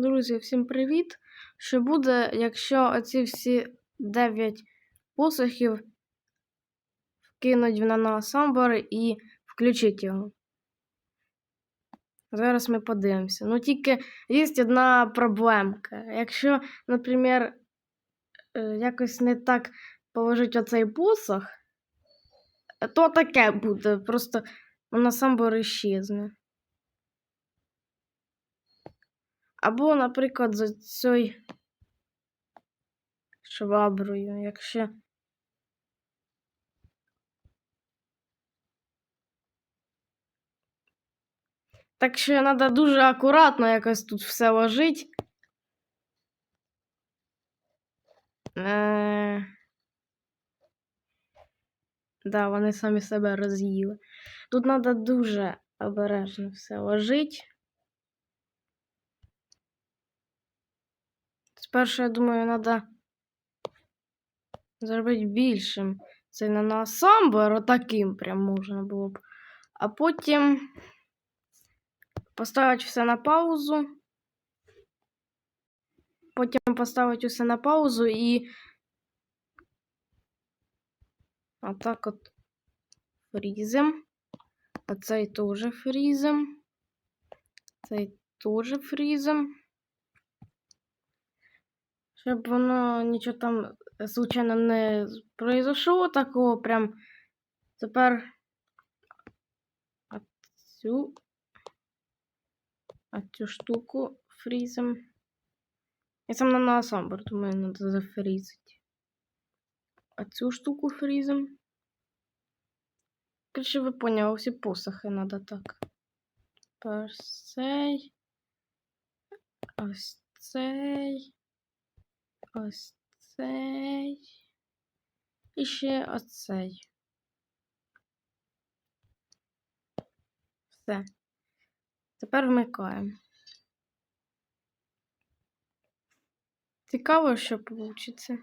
Друзі, всім привіт! Що буде, якщо оці всі 9 посохів вкинуть в наносамбор і включить його? Зараз ми подивимося. Ну, тільки є одна проблемка. Якщо, наприклад, е, якось не так положити оцей посох, то таке буде. Просто наносамбор іщезне. Або, наприклад, за цією шваброю, якщо. Так що треба дуже акуратно якось тут все ложити. Е... Да, вони самі себе роз'їли. Тут треба дуже обережно все ложити. Спершу, я думаю, треба зробити більшим. Це на самбор, отаким прям можна було б. А потім поставити все на паузу. Потім поставити все на паузу і отак от фрізем. А цей теж фрізем. Цей теж фрізем. Щоб воно нічого там случайно не произошло такого прям. Тепер цю, а цю штуку фрізем. Я сам на насамбор, думаю, треба зафрізити. Цю штуку фрізем. Короче, ви поняли, всі посохи треба так. Цей. Ось цей. Ось цей. І ще оцей. Все. Тепер вмикаємо. Цікаво, що вийде.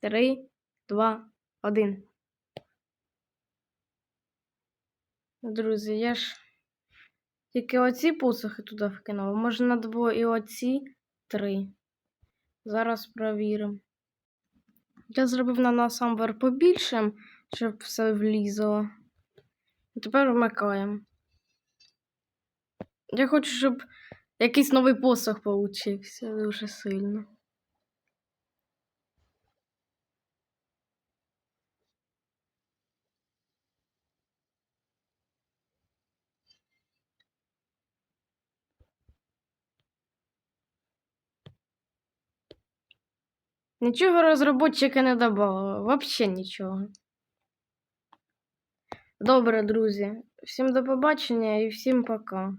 Три, два, один. Друзі, я ж тільки оці посохи туди вкинула. Може, треба було і оці три. Зараз провіримо. Я зробив на насамбер побільшим, щоб все влізло. І тепер вмикаємо. Я хочу, щоб якийсь новий посох получився дуже сильно. Нічого розробники не додали, взагалі нічого. Добре, друзі. Всім до побачення і всім пока.